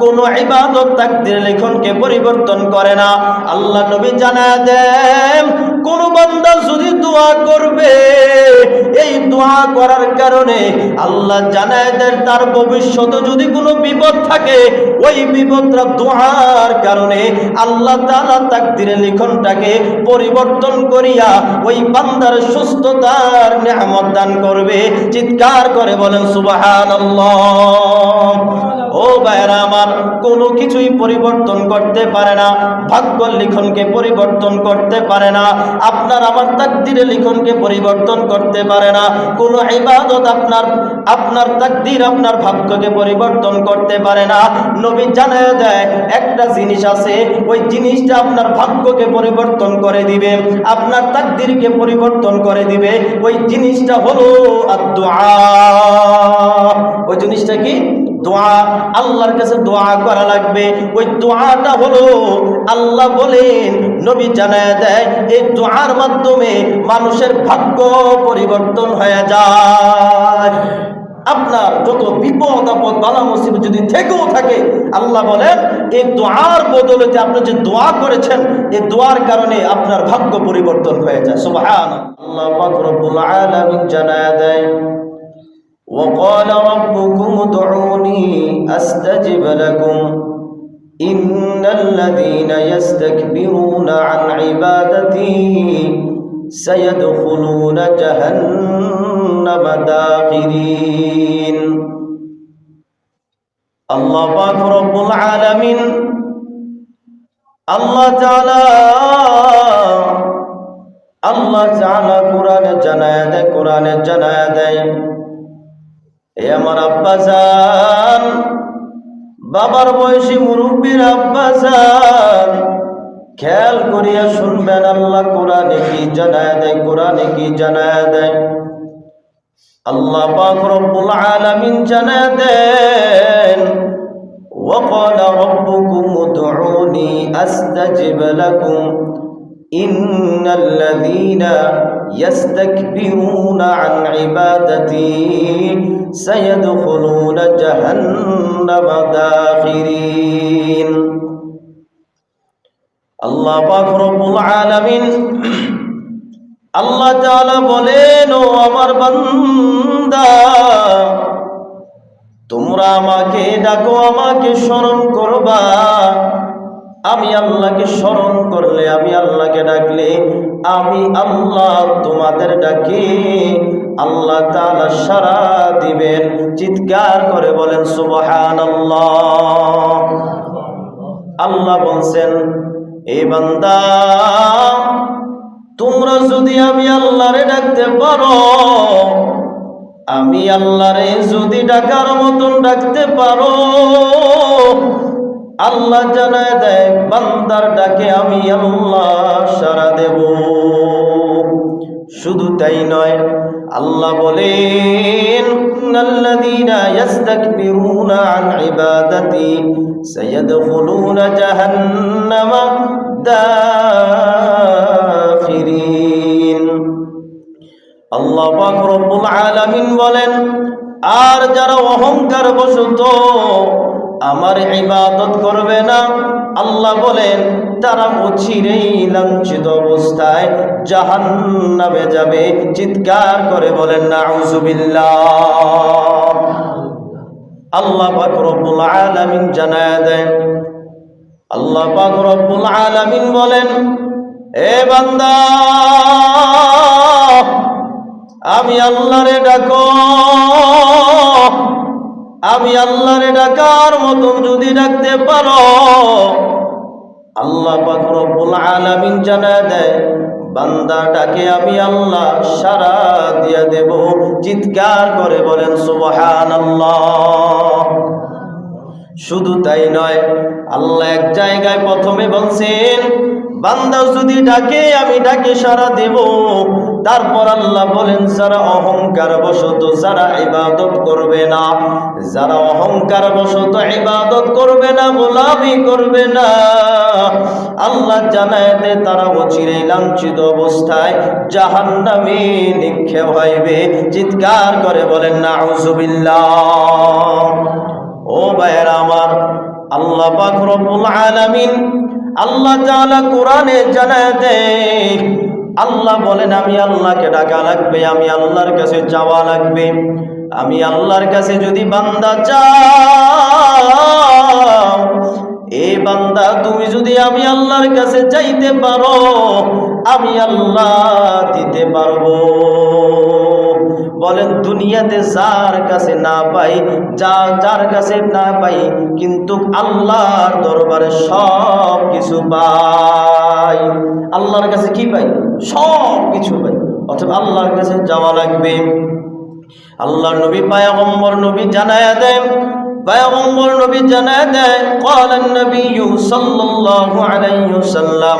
কোন ইবাদত তাকদির লিখনকে পরিবর্তন করে না। আল্লাহ নবী জানা দেন কোন বান্দা যদি দোয়া করবে, এই দোয়া করার কারণে আল্লাহ জানায় দেন, তার ভবিষ্যতে যদি কোনো বিপদ থাকে, ওই বিপদটা দোয়ার কারণে আল্লাহ তাআলা তাকদিরের লিখনটাকে পরিবর্তন করিয়া ওই বান্দার সুস্থতার নিয়ামত দান করবে। চিৎকার করে বলেন, সুবহানাল্লাহ। ও ভাইরা আমার, কোনো কিছুই পরিবর্তন করতে পারে না, ভাগ্য লিখনকে পরিবর্তন করতে পারে না। আপনার আমার তাকদিরে লিখনকে পরিবর্তন করতে পারে না। কোনো ইবাদত আপনার আপনার তাকদির, আপনার ভাগ্যকে পরিবর্তন করতে পারে না। নবী জানায় দেয়, একটা জিনিস আছে, ওই জিনিসটা আপনার ভাগ্যকে পরিবর্তন করে দিবে, আপনার তাকদিরকে পরিবর্তন করে দিবে। ওই জিনিসটা হলো আদুআ ওই জিনিসটা কি? দোয়া, আল্লাহর কাছে দোয়া করা লাগবে। ওই দোয়াটা হলো, আল্লাহ বলেন, নবী জানায় দেয়, এই দোয়ার মাধ্যমে মানুষের ভাগ্য পরিবর্তন হয়ে যায়। আপনার যত বিপদ, আপদ, বালা, মুসিবত যদি থেকেও থাকে, আল্লাহ বলেন, এই দোয়ার বদলেতে আপনি যে দোয়া করেছেন, এই দোয়ার কারণে আপনার ভাগ্য পরিবর্তন হয়ে যায়। সুবহান আল্লাহ রব্বুল আলামিন জানায় দেয়। وقال ربكم ادعوني استجب لكم ان الذين يستكبرون عن عبادتي سيدخلون جهنم داخرين الله পাক রব্বুল আলামিন আল্লাহ তাআলা আল্লাহ তাআলা কোরআনে জানায় দেয় কোরআনে জানায় দেয় এ আমার আব্বা যান বাবার বয়সী মুরব্বীর আব্বা যান খেয়াল করিয়া শুনবেন আল্লাহ কোরআনে কি জানায় দেয় কোরআনে কি জানায় দেয় আল্লাহ পাক রব্বুল আলামিন জানায় দেন وقال ربكم ادعوني استجب لكم ان الذين يستكبرون عن عبادتي سيدخلون جهنم داخرين আল্লাহ পাক রব্বুল আলামিন আল্লাহ তাআলা বলেন ও আমার বান্দা তোমরা আমাকে ডাকো আমাকে স্মরণ করবা আমি আল্লাহকে স্মরণ করলে, আমি আল্লাহকে ডাকলে, আমি আল্লাহ তোমাদের ডাকি। আল্লাহ তাআলা সারা দিবেন, চিৎকার করে বলেন সুবহান আল্লাহ বলছেন এই বান্দা, তোমরা যদি আমি আল্লাহরে ডাকতে পারো, আমি আল্লাহরে যদি ডাকার মতন ডাকতে পারো আল্লাহ জানায় দেয় বান্দার ডাকে আমি আল্লাহ সারা দেব শুধু তাই নয় আল্লাহ বলেন الذين يستكبرون عن عبادتي سيدخلون جهنم داخرين আল্লাহ পাক রব্বুল আলামিন বলেন আর যারা অহংকার বশত আমার ইবাদত করবে না। আল্লাহ বলেন, তারা অচিরেই লাঞ্ছিত অবস্থায় জাহান্নামে যাবে। চিৎকার করে বলেন, নাউজুবিল্লাহ। আল্লাহ পাক আলামিন জানায় দেন। আল্লাহ পাক রব্বুল আলামিন বলেন, এ বান্দা, আমি আল্লাহরে ডাকো। আমি আল্লাহরে ডাকার মতন যদি ডাকতে পারো, আল্লাহ পাক আলামিন জানায় দেয়, বান্দা ডাকে আমি আল্লাহ সারা দিয়া দেব। চিৎকার করে বলেন, সুবহানাল্লাহ। শুধু তাই নয়, আল্লাহ এক জায়গায় প্রথমে বলছেন বান্দা যদি ডাকে, আমি ডাকে সারা দেব। তারপর আল্লাহ বলেন, যারা অহংকার বশত যারা ইবাদত করবে না, যারা অহংকার বশত ইবাদত করবে না, গোলামি করবে না, আল্লাহ জানায় দে তারা অচিরে লাঞ্ছিত অবস্থায় জাহান্নামে নিক্ষেপ হইবে। চিৎকার করে বলেন না ও ভাইয়ের আমার, আল্লাহ রব্বুল আলামিন আল্লাহ তাআলা কোরআনে জানায় দেয়, আল্লাহ বলেন, আমি আল্লাহকে ডাকা লাগবে, আমি আল্লাহর কাছে যাওয়া লাগবে। আমি আল্লাহর কাছে যদি বান্দা চাও, এ বান্দা, তুমি যদি আমি আল্লাহর কাছে চাইতে পারো, আমি আল্লাহ দিতে পারব। বলেন দুনিয়াতে যার কাছে না পাই যা যার কাছে না পাই কিন্তু আল্লাহর দরবারে সব কিছু পাই আল্লাহর কাছে কি পাই সব কিছু পাই অথবা আল্লাহর কাছে যাওয়া লাগবে আল্লাহর নবী পায়গম্বর নবী জানায়া দেন পায়গম্বর নবী জানায়া দেয় قال النبي صلى الله عليه وسلم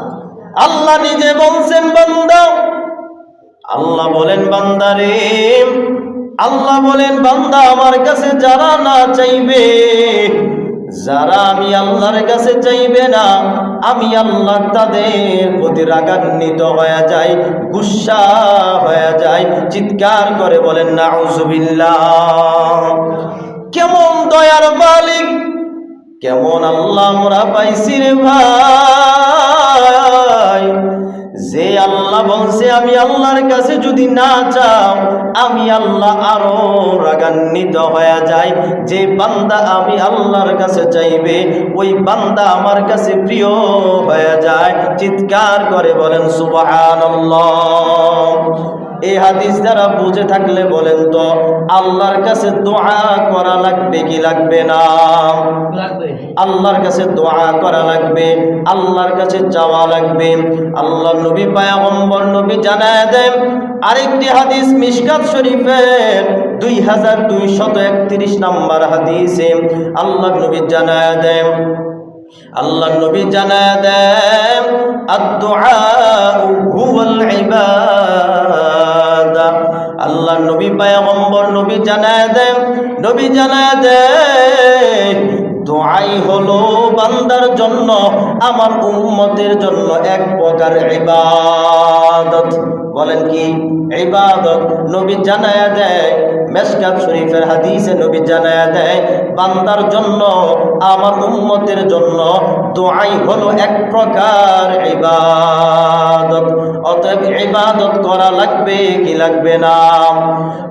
আল্লাহ নিজে বলছেন, বান্দা, আল্লাহ বলেন, বান্দারে, আল্লাহ বলেন, বান্দা, আমার কাছে যারা না চাইবে, যারা আমি আল্লাহর কাছে চাইবে না, আমি আল্লাহ তাদের প্রতি রাগান্বিত হয়ে যায় গুসা হয়ে যায় চিৎকার করে বলেন না কেমন দয়ার মালিক, কেমন আল্লাহ আমরা পাইছি রে ভাই। যে আল্লাহ বলছে, আমি আল্লাহর কাছে যদি না চাও, আমি আল্লাহ আরও রাগান্বিত হয়ে যায় যে বান্দা আমি আল্লাহর কাছে চাইবে, ওই বান্দা আমার কাছে প্রিয় হয়ে যায়। চিৎকার করে বলেন, সুবহানাল্লাহ। এই হাদিস দ্বারা বুঝে থাকলে বলেন তো আল্লাহর কাছে দোয়া করা লাগবে কি লাগবে না? আল্লাহর কাছে দোয়া করা লাগবে আল্লাহর কাছে যাওয়া লাগবে। আল্লাহ নবী পায়াম্বর নবী জানায় দেন আরেকটি হাদিস মিশকাত শরীফের দুই হাজার দুইশত একত্রিশ নম্বর হাদিসে আল্লাহ নবী জানায় দেন আল্লাহ নবী জানায় দেন আদ-দুআ হুয়াল ইবাদা আল্লাহ নবী পায়ম্বর নবী জানায় দে, নবী জানায় দে, দোয়াই হলো বান্দার জন্য, আমার উম্মতের জন্য এক প্রকার ইবাদত। বলেন কি? ইবাদত নবী জানায়া দেয় মেশকাত শরীফের হাদিসে নবী জানায়া দেয়, বান্দার জন্য, আমার উম্মতের জন্য দোয়াই হলো এক প্রকার ইবাদত। অতএব ইবাদত করা লাগবে কি লাগবে না?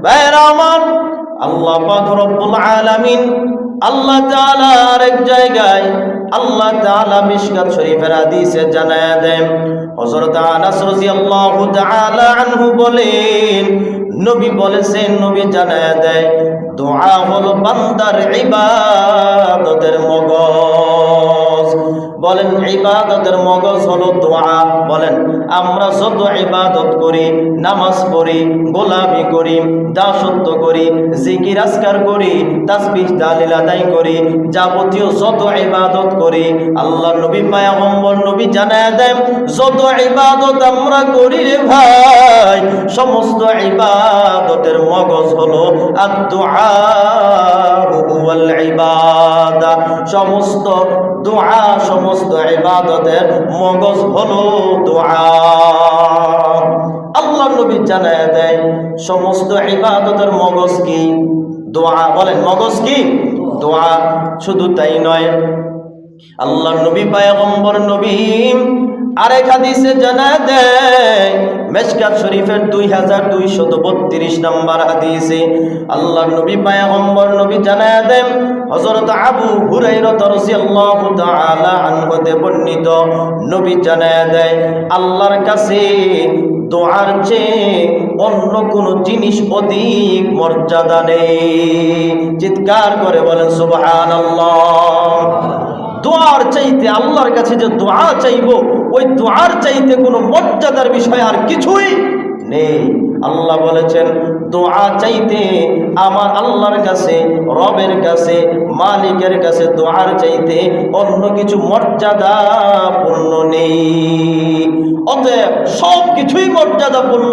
ভাইরা আমার, আল্লাহ পাক রব্বুল আলামিন আল্লাহ তাআলা আরেক জায়গায় আল্লাহ তাআলা মিশকাত শরীফের হাদিসে জানায়া দেন। হযরত আনাস রাদিয়াল্লাহু আনহু বলেন, নবী বলেছেন, নবী জানায়া দেয়, দোয়া হলো বান্দার ইবাদতের মগজ। বলেন, ইবাদতের মগজ হলো দোয়া। বলেন, আমরা যত ইবাদত করি, নামাজ পড়ি, গোলামি করি, দাসত্ব করি, জিকির আসকার করি, তাসবিহ তালিল আদায় করি, যাবতীয় যত ইবাদত করি আল্লাহ নবী পায়গম্বর নবী জানায় দেন, যত ইবাদত আমরা করি রে ভাই, সমস্ত ইবাদতের মগজ হলো ওয়াল ইবাদা। সমস্ত দোয়া সমস্ত ইবাদতের মগজ হলো দোয়া। আল্লাহ নবী জানায় দেয়, সমস্ত ইবাদতের মগজ কি? দোয়া। বলেন, মগজ কি? দোয়া। শুধু তাই নয় আল্লাহ নবী, পায়গম্বর নবী। আরেক হাদিসে জানা দেয় মেশকাত শরীফের দুই হাজার দুইশত বত্রিশ নম্বর হাদিসে আল্লাহ নবী, পায়গম্বর নবী জানা দেন হজরত আবু হুরাইরত রাদিয়াল্লাহু তাআলা আনহুতে বর্ণিত নবী জানা দেয়, আল্লাহর কাছে দোয়ার চেয়ে অন্য কোন জিনিস অধিক মর্যাদা নেই। চিৎকার করে বলেন, সুবহানাল্লাহ। দোয়ার চাইতে আল্লাহর কাছে যে দোয়া চাইব, ওই দোয়ার চাইতে কোনো মর্যাদার বিষয় আর কিছুই নেই। আল্লাহ বলেছেন, দোয়া চাইতে আমার আল্লাহর কাছে, রবের কাছে, মালিকের কাছে দোয়ার চাইতে অন্য কিছু মর্যাদা পূর্ণ নেই। অতএব সব কিছুই মর্যাদাপূর্ণ।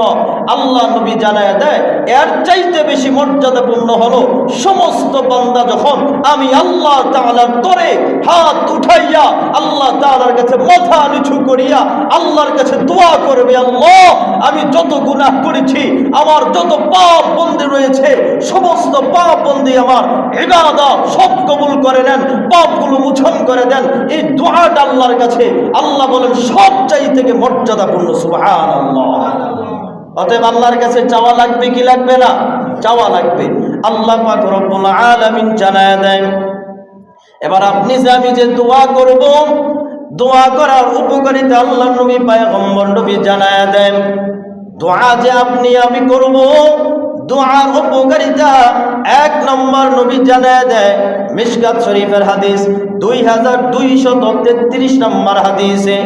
আল্লাহ নবী জানায় দেয়, এর চাইতে বেশি মর্যাদাপূর্ণ হলো সমস্ত বান্দা যখন আমি আল্লাহ তাআলার তরে হাত উঠাইয়া আল্লাহ তালার কাছে মাথা নিচু করিয়া আল্লাহর কাছে দোয়া করবে, আল্লাহ, আমি যত গুনাহ করেছি আমার যত পাপ বন্দি রয়েছে, সমস্ত পাপ বন্দি আমার ইবাদত সব কবুল করে নেন, পাপগুলো মুছন করে দেন। এই দোয়াটা আল্লাহর কাছে, আল্লাহ বলেন, সব চাই থেকে মর্যাদাপূর্ণ, সুবহানাল্লাহ। অতএব আল্লাহর কাছে চাওয়া লাগবে কি লাগবে না? চাওয়া লাগবে। আল্লাহ পাক রব্বুল আলামিন জানায় দেন, এবার আপনি যে আমি যে দোয়া করব, দোয়া করার উপকারিতা আল্লাহ নবী, পায়গম্বর নবী জানায় দেন। দোয়া যে আপনি আমি করব, দোয়ার উপকারিতা এক নম্বর নবী জানায় দেয় মিশকাত শরীফের হাদিস দুই হাজার দুইশত তেত্রিশ নম্বর হাদিসে।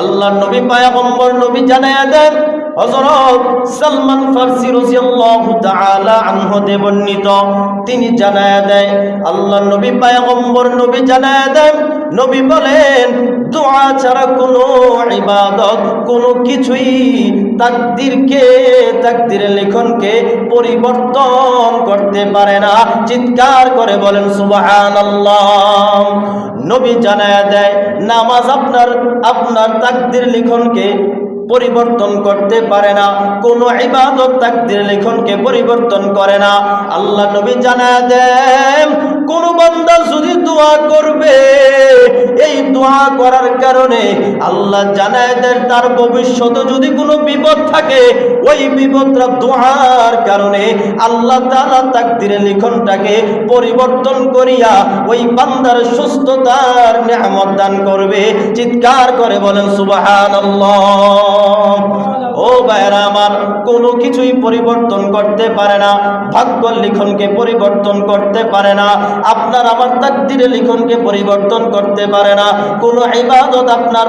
আল্লাহ নবী পায়গম্বর নবী জানায় দেন হযরত সালমান ফারসি রাদিয়াল্লাহু তাআলা তিনি জানায় দেয় আল্লাহ নবী পয়গম্বর নবী জানায় দেন নবী বলেন দোয়া ছাড়া কোনো ইবাদত, কোনো কিছুই তাকদিরকে তাকদিরের লেখনকে পরিবর্তন করতে পারে না। চিৎকার করে বলেন সুবাহান নবী জানায় দেয়, নামাজ আপনার আপনার তাকদির লিখনকে পরিবর্তন করতে পারে না, কোন ইবাদত তাকদির লিখনকে পরিবর্তন করে না। আল্লাহ নবী জানায় দেন, কোন বান্দা যদি দোয়া করবে, এই দোয়া করার কারণে আল্লাহ জানায় দেন, তার ভবিষ্যতে যদি কোনো বিপদ থাকে, ওই বিপদটা দোয়ার কারণে আল্লাহ তাআলা তাকদিরের লিখনটাকে পরিবর্তন করিয়া ওই বান্দার সুস্থতার নিয়ামত দান করবে। চিৎকার করে বলেন, সুবহানাল্লাহ। ও ভাইরা আমার কোনো কিছুই পরিবর্তন করতে পারে না, ভাগ্য লিখনকে পরিবর্তন করতে পারে না, আপনার আমার তাকদিরের লিখনকে পরিবর্তন করতে পারে না, কোনো ইবাদত আপনার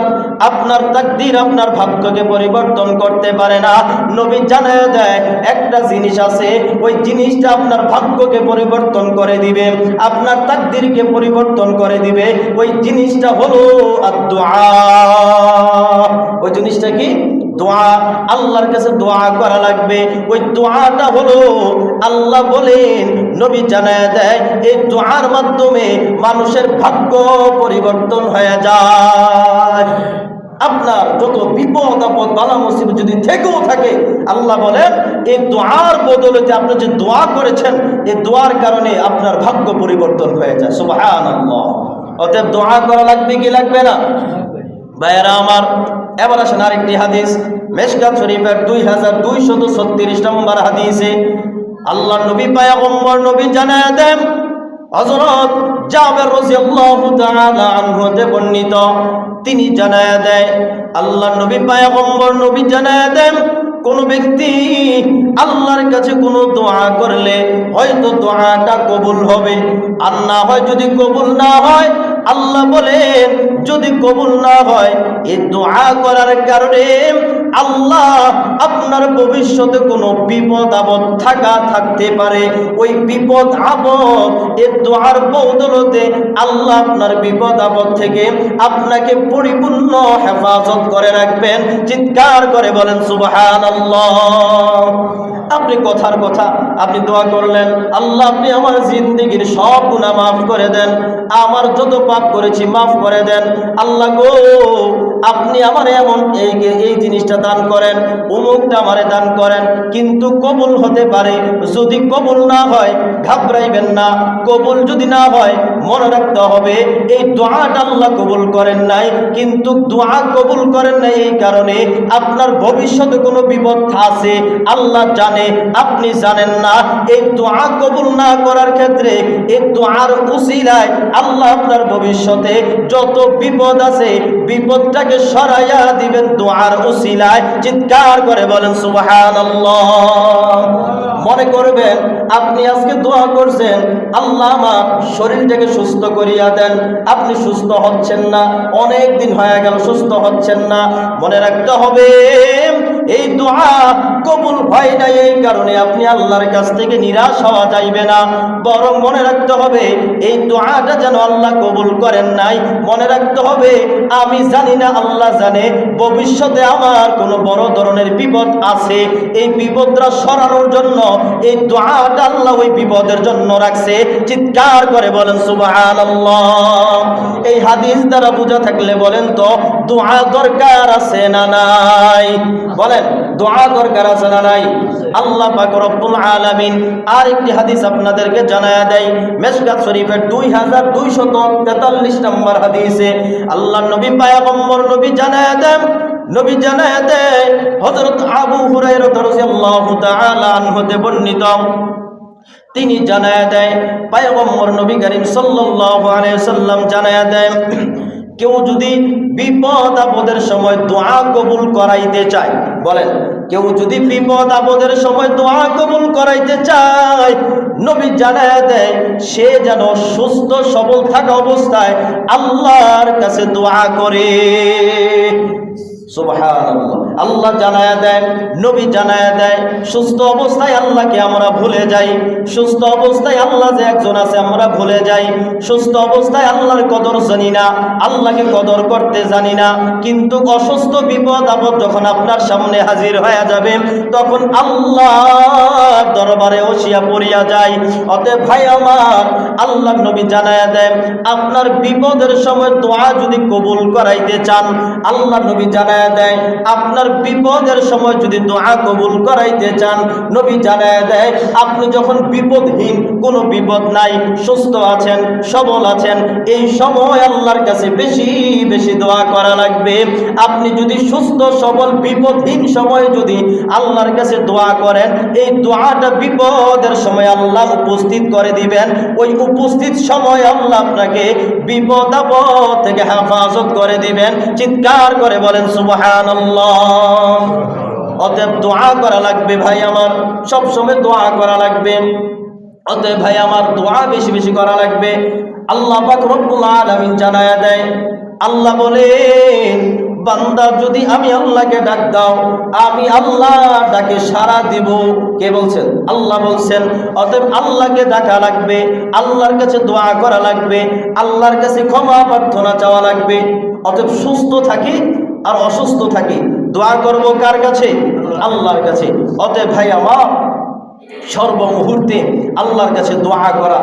আপনার তাকদির আপনার ভাগ্যকে পরিবর্তন করতে পারে না। নবী জানায় দেয়, একটা জিনিস আছে, ওই জিনিসটা আপনার ভাগ্যকে পরিবর্তন করে দিবে, আপনার তাকদিরকে পরিবর্তন করে দিবে, ওই জিনিসটা হলো আর ওই জিনিসটা কি? দোয়া, আল্লাহর কাছে দোয়া করা লাগবে। ওই দোয়াটা হলো, আল্লাহ বলেন, নবী জানায় দেয়, এই দোয়ার মাধ্যমে মানুষের ভাগ্য পরিবর্তন হয়ে যায়। আপনার যত বিপদ, আপদ, বালা, মুসিবত যদি থেকেও থাকে, আল্লাহ বলেন, এই দোয়ার বদলতে আপনি যে দোয়া করেছেন, এই দোয়ার কারণে আপনার ভাগ্য পরিবর্তন হয়ে যায়। সুবহানাল্লাহ। অতএব দোয়া করা লাগবে কি লাগবে না? ভাইয়েরা আমার এবার আসেন আরেকটি হাদিস। মেশকাত শরীফের দুই হাজার দুইশত ছত্রিশ নম্বর হাদিসে, আল্লাহ নবী পায়াগম্বর নবী জানায় দেন, হযরত জাবের রাদিয়াল্লাহু তাআলা বর্ণিত। তিনি জানায় দেয়, আল্লাহ নবী পায়াগম্বর নবী জানায় দেন, কোন ব্যক্তি আল্লাহর কাছে কোনো দোয়া করলে হয়তো দোয়াটা কবুল হবে, আর না হয় যদি কবুল না হয় আল্লাহ বলেন, যদি কবুল না হয় এই দোয়া করার কারণে আল্লাহ আপনার ভবিষ্যতে কোনো বিপদ আপদ থাকা থাকতে পারে। ওই বিপদ আপদ এই দোয়ার বদলতে আল্লাহ আপনার বিপদ আপদ থেকে আপনাকে পরিপূর্ণ হেফাজত করে রাখবেন। চিৎকার করে বলেন সুবহান আপনি কথার কথা, আপনি দোয়া করলেন, আল্লাহ, আপনি আমার জিন্দগির সব গুণা মাফ করে দেন। আমার যত পাপ করেছি, মাফ করে দেন। আল্লাহ গো, আপনি আমার এমন এই এই জিনিসটা দান করেন, অমুকটা আমারে দান করেন, কিন্তু কবুল হতে পারে, যদি কবুল না হয়, ঘাবড়াইবেন না। কবুল যদি না হয়, মনে রাখতে হবে, এই দোয়াটা আল্লাহ কবুল করেন নাই, কিন্তু দোয়া কবুল করেন নাই এই কারণে আপনার ভবিষ্যতে কোনো বিপদ আছে, আল্লাহ জানে, আপনি জানেন না। এই দোয়া কবুল না করার ক্ষেত্রে, এই দোয়ার উসিলায় আল্লাহ আপনার ভবিষ্যতে যত বিপদ আছে, বিপদটাকে সরাইয়া দিবেন দোয়ার উসিলায়। চিৎকার করে বলেন, সুবহানাল্লাহ। মনে করবেন, আপনি আজকে দোয়া করছেন, আল্লাহ আমার শরীরটাকে সুস্থ করিয়া দেন। আপনি সুস্থ হচ্ছেন না, অনেক দিন হয়ে গেল, সুস্থ হচ্ছেন না। মনে রাখতে হবে, এই দোয়া কবুল হয় না এই কারণে আপনি আল্লাহর কাছ থেকে নিরাশ হওয়া যাইবে না। বরং মনে রাখতে হবে, এই দোয়াটা যেন আল্লাহ কবুল করেন নাই, মনে রাখতে হবে, আমি জানি না আল্লাহ জানে, ভবিষ্যতে আমার কোনো বড় ধরনের বিপদ আছে। এই বিপদটা সরানোর জন্য, এই দোয়াটা আল্লাহ ওই বিপদের জন্য রাখছে। চিৎকার করে বলেন সুবাহ এই হাদিস দ্বারা বোঝা থাকলে বলেন তো, দোয়া দরকার আছে না নাই? বলেন, দোয়া দরকার আছে না নাই? আল্লাহ পাক রব্বুল আলামিন আর একটি হাদিস আপনাদেরকে জানায়া দেয়। মেশকাত শরীফের দুই হাজার দুইশত তেতাল্লিশ নম্বর হাদিসে, আল্লাহ নবী পায়াগম্বর নবী জানায় দেন, নবী জানায় দেয় হজরত আবু হুরাই রাদিয়াল্লাহু বর্ণিত। তিনি জানায় দেয়, পায়গম্বর নবী করিম সাল্লাল্লাহু আলাইহি সাল্লাম জানায় দেয় কেউ যদি বিপদ আপদের সময় দোয়া কবুল করাইতে চায়, বলেন, কেউ যদি বিপদ আপদের সময় দোয়া কবুল করাইতে চায়, নবী জানায় দেয়, সে যেন সুস্থ সবল থাকা অবস্থায় আল্লাহর কাছে দোয়া করে। আল্লাহ জানায়া দেয়, নবী জানায়া দেয়, সুস্থ অবস্থায় আল্লাহকে আমরা ভুলে যাই, সুস্থ অবস্থায় আল্লাহ যে একজন আছে আমরা ভুলে যাই, সুস্থ অবস্থায় আল্লাহর কদর জানি না, আল্লাহকে কদর করতে জানি না, কিন্তু অসুস্থ বিপদ আপদ যখন আপনার সামনে হাজির হয়ে যাবে, তখন আল্লাহ দরবারে ওসিয়া পড়িয়া যায় অতএব ভাই আমার, আল্লাহ নবী জানায়া দেয় আপনার বিপদের সময় দোয়া যদি কবুল করাইতে চান, আল্লাহ নবী জানায়া দেয় আপনার বিপদের সময় যদি দোয়া কবুল করাইতে চান, নবী জানায়া দেয় আপনি যখন বিপদহীন, কোনো বিপদ নাই, সুস্থ আছেন, সবল আছেন, এই সময় আল্লাহর কাছে বেশি বেশি দোয়া করা লাগবে। আপনি যদি সুস্থ, সবল, বিপদহীন সময়ে যদি আল্লাহর কাছে দোয়া করেন, এই দোয়াটা বিপদের সময় আল্লাহ উপস্থিত করে দিবেন। ওই উপস্থিত সময় আল্লাহ আপনাকে বিপদ থেকে হেফাজত করে দিবেন। চিৎকার করে বলেন সুবহান অতএব দোয়া করা লাগবে ভাই আমার সব সময় দোয়া করা লাগবে। অতএব ভাই আমার, দোয়া বেশি বেশি করা লাগবে। আল্লাহ পাক রব্বুল আলামিন জানায়া দেয়। আল্লাহ বলেন বান্দা যদি আমি আল্লাহকে ডাক দাও, আমি আল্লাহ ডাকে সারা দিব। কে বলছেন? আল্লাহ বলছেন, অতএব আল্লাহকে ডাকা লাগবে, আল্লাহর কাছে দোয়া করা লাগবে, আল্লাহর কাছে ক্ষমা প্রার্থনা চাওয়া লাগবে। অতএব সুস্থ থাকি আর অসুস্থ থাকি। দোয়া করব কার কাছে? আল্লাহর কাছে। অতএব ভাই আমার সর্বমুহূর্তে আল্লাহর কাছে দোয়া করা।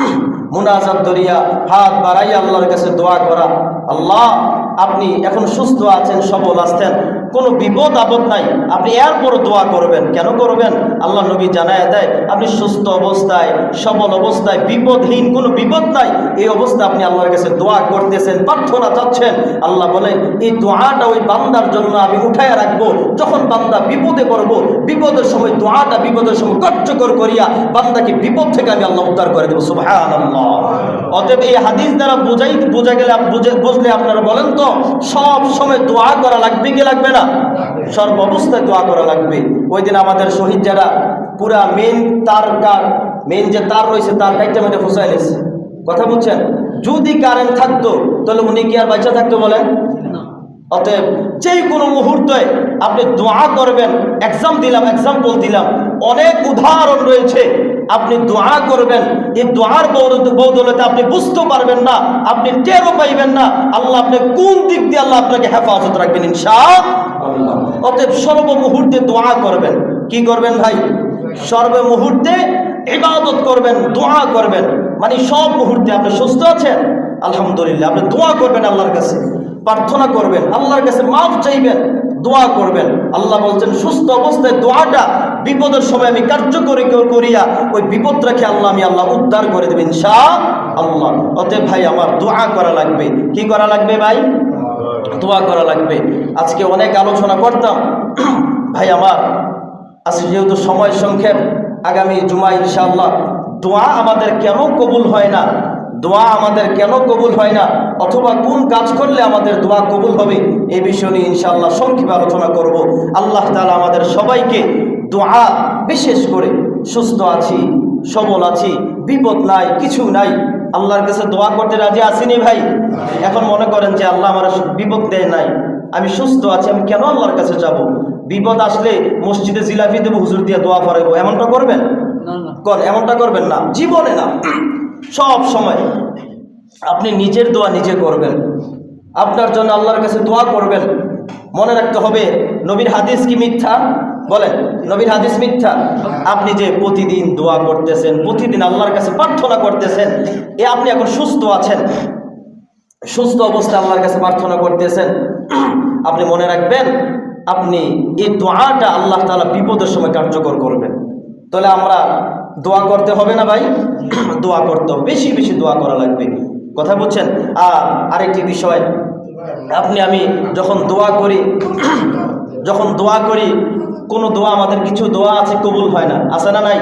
মুনাজাত দরিয়া, হাত বাড়াই আল্লাহর কাছে দোয়া করা। আল্লাহ আপনি এখন সুস্থ আছেন, সবল আসছেন কোনো বিপদ আপদ নাই, আপনি এরপর দোয়া করবেন। কেন করবেন? আল্লাহ নবী জানায় দেয়, আপনি সুস্থ অবস্থায়, সবল অবস্থায়, বিপদহীন, কোনো বিপদ নাই। এই অবস্থা আপনি আল্লাহর কাছে দোয়া করতেছেন, প্রার্থনা চাচ্ছেন। আল্লাহ বলেন, এই দোয়াটা ওই বান্দার জন্য আমি উঠায় রাখব। যখন বান্দা বিপদে করব বিপদের সময় দোয়াটা বিপদের সময় কার্যকর করিয়া বান্দাকে বিপদ থেকে আমি আল্লাহ উদ্ধার করে দেবো। আল্লাহ অতএব এই হাদিস দ্বারা বোঝাই বোঝা গেলে বুঝে বুঝলে আপনারা বলেন তো সব সময় দোয়া করা লাগবে কি লাগবে না? সর্ব অবস্থায় দোয়া করা লাগবে। ওই দিন আমাদের শহীদ যারা, পুরা মেন তার কার মেন যে তার রয়েছে, তার কাইটা মেটে ফুসাই নিয়েছে কথা বুঝছেন? যদি কারেন্ট থাকতো, তাহলে উনি কি আর বাচ্চা থাকতো বলেন? অতএব যে কোনো মুহূর্তে আপনি দোয়া করবেন। এক্সাম দিলাম এক্সাম্পল দিলাম। অনেক উদাহরণ রয়েছে। আপনি দোয়া করবেন। এই দোয়ার বৌদ- বৌদলতে আপনি বুঝতে পারবেন না, আপনি টেরও পাইবেন না। আল্লাহ আপনি কোন দিক দিয়ে আল্লাহ আপনাকে হেফাজত রাখবেন ইনশা অতএব সর্ব মুহূর্তে দোয়া করবেন। কি করবেন ভাই? সর্ব মুহূর্তে ইবাদত করবেন, দোয়া করবেন। মানে সব মুহূর্তে আপনি সুস্থ আছেন? আলহামদুলিল্লাহ, আপনি দোয়া করবেন আল্লাহর কাছে। প্রার্থনা করবেন, আল্লাহর কাছে মাফ চাইবেন। দোয়া করবেন। আল্লাহ বলছেন, সুস্থ অবস্থায় দোয়াটা বিপদের সময় আমি কার্যকরী করিয়া ওই বিপদ রেখে আল্লাহ আমি আল্লাহ উদ্ধার করে দেবেন ইনশা আল্লাহ অতএব ভাই, আমার দোয়া করা লাগবে। কি করা লাগবে ভাই? দোয়া করা লাগবে। আজকে অনেক আলোচনা করতাম। ভাই, আমার আজকে যেহেতু সময় সংক্ষেপ, আগামী জুমা ইনশাআল্লাহ, দোয়া আমাদের কেন কবুল হয় না? দোয়া আমাদের কেন কবুল হয় না? অথবা কোন কাজ করলে আমাদের দোয়া কবুল হবে? এ বিষয় নিয়ে ইনশাআল্লাহ সংক্ষেপে আলোচনা করব। আল্লাহ তাআলা আমাদের সবাইকে দোয়া বিশেষ করে সুস্থ আছি সবল আছি বিপদ নাই কিছু নাই। আল্লাহর কাছে দোয়া করতে রাজি আসিনি ভাই? এখন মনে করেন যে আল্লাহ আমার বিপদ দেয় নাই। আমি সুস্থ আছি আমি কেন আল্লাহর কাছে যাব? বিপদ আসলে মসজিদে জিলাফি দেবো হুজুর দিয়ে দোয়া করাবো এমনটা করবেন? না না। কর এমনটা করবেন না। জীবনে না। সব সময় আপনি নিজের দোয়া নিজে করবেন। আপনার জন্য আল্লাহর কাছে দোয়া করবেন। মনে রাখতে হবে, নবীর হাদিস কি মিথ্যা? বলেন, নবীর হাদিস মিথ্যা? আপনি যে প্রতিদিন দোয়া করতেছেন, প্রতিদিন আল্লাহর কাছে প্রার্থনা করতেছেন, এ আপনি এখন সুস্থ আছেন। সুস্থ অবস্থায় আল্লাহর কাছে প্রার্থনা করতেছেন। আপনি মনে রাখবেন, আপনি এই দোয়াটা আল্লাহ তাআলা বিপদের সময় কার্যকর করবেন। তাহলে আমরা দোয়া করতে হবে না ভাই? দোয়া করতে হবে। বেশি বেশি দোয়া করা লাগবে। কথা বলছেন আর আরেকটি বিষয়, আপনি আমি যখন দোয়া করি, যখন দোয়া করি, কোনো দোয়া আমাদের কিছু দোয়া আছে কবুল হয় না। আছে না নাই?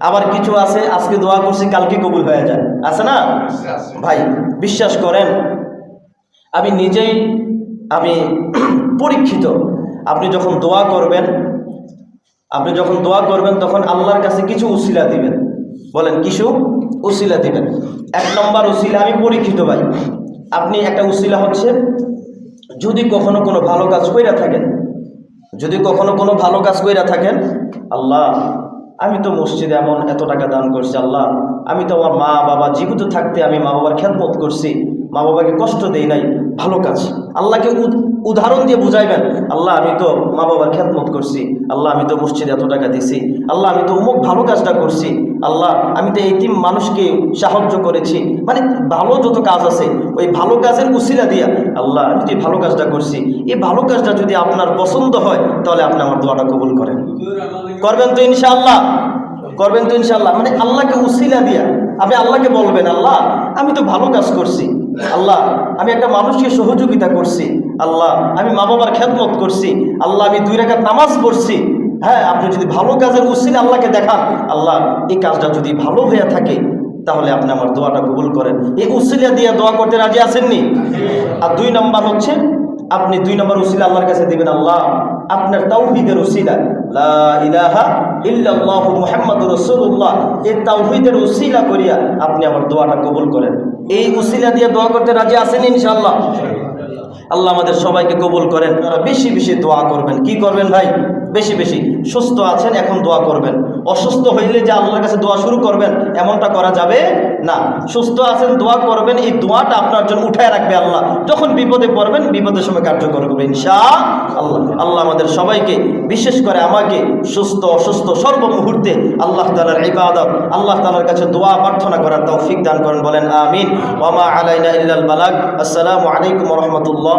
আবার কিছু আছে, আজকে দোয়া করছি, কালকে কবুল হয়ে যায়। আছে না? ভাই, বিশ্বাস করেন, আমি নিজেই, আমি পরীক্ষিত। আপনি যখন দোয়া করবেন আপনি যখন দোয়া করবেন, তখন আল্লাহর কাছে কিছু উসিলা দিবেন। বলেন, কিছু উসিলা দিবেন। এক নম্বর উসিলা, আমি পরীক্ষিত ভাই। আপনি একটা উসিলা হচ্ছে, যদি কখনো কোনো ভালো কাজ কইরা থাকেন, যদি কখনো কোনো ভালো কাজ কইরা থাকেন, আল্লাহ, আমি তো মসজিদে এমন এত টাকা দান করছি, আল্লাহ, আমি তো আমার মা বাবা জীবিত থাকতে আমি মা বাবার খেদমত করছি মা বাবাকে কষ্ট দেই নাই ভালো কাজ। আল্লাহকে উদাহরণ দিয়ে বুঝাইবেন, আল্লাহ, আমি তো মা বাবার খেদমত করছি। আল্লাহ, আমি তো মসজিদে এত টাকা দিছি। আল্লাহ, আমি তো অমুক ভালো কাজটা করছি। আল্লাহ, আমি তো এই তিন মানুষকে সাহায্য করেছি। মানে ভালো যত কাজ আছে, ওই ভালো কাজের উসিলা দিয়া, আল্লাহ, আমি এই ভালো কাজটা করছি। এই ভালো কাজটা যদি আপনার পছন্দ হয়, তাহলে আপনি আমার দোয়াটা কবুল করেন। করবেন তো ইনশাআল্লাহ। করবেন তো ইনশাআল্লাহ। মানে আল্লাহকে উসিলা দিয়া, আপনি আল্লাহকে বলবেন, আল্লাহ, আমি তো ভালো কাজ করছি। আল্লাহ, আমি একটা মানুষকে সহযোগিতা করছি। আল্লাহ, আমি মা বাবার খেদমত করছি। আল্লাহ, আমি দুই রেখা নামাজ পড়ছি। হ্যাঁ আপনি যদি ভালো কাজের উচিত আল্লাহকে দেখান, আল্লাহ, এই কাজটা যদি ভালো হয়ে থাকে, তাহলে আপনি আমার দোয়াটা কবুল করেন। এই উচিলিয়া দিয়ে দোয়া করতে রাজি আসেননি আর দুই নম্বর হচ্ছে আপনি দুই নম্বর উসিলা আল্লাহর কাছে দিবেন, আল্লাহ আপনার তাওহিদের উসিলা। মুহাম্মাদুর রাসূলুল্লাহ। এই তাওহিদের উসিলা করিয়া আপনি আমার দোয়াটা কবুল করেন। এই উসিলা দিয়ে দোয়া করতে রাজি আসেন ইনশাআল্লাহ? আল্লাহ আমাদের সবাইকে কবুল করেন। বেশি বেশি দোয়া করবেন। কি করবেন ভাই? বেশি বেশি। সুস্থ আছেন, এখন দোয়া করবেন। অসুস্থ হইলে যে আল্লাহর কাছে দোয়া শুরু করবেন, এমনটা করা যাবে না। সুস্থ আছেন, দোয়া করবেন, এই দোয়াটা আপনার জন্য উঠায় রাখবে আল্লাহ। যখন বিপদে পড়বেন, বিপদের সময় কার্যকর করবে ইনশা আল্লাহ আল্লাহ আমাদের সবাইকে, বিশেষ করে আমাকে, সুস্থ, অসুস্থ সর্বমুহূর্তে আল্লাহ তালার ইবাদত, আল্লাহ তালার কাছে দোয়া, প্রার্থনা করার তৌফিক দান করেন, বলেন আমিন। আলাইনা বালাক আসসালামু আলাইকুম রহমতুল্লাহ।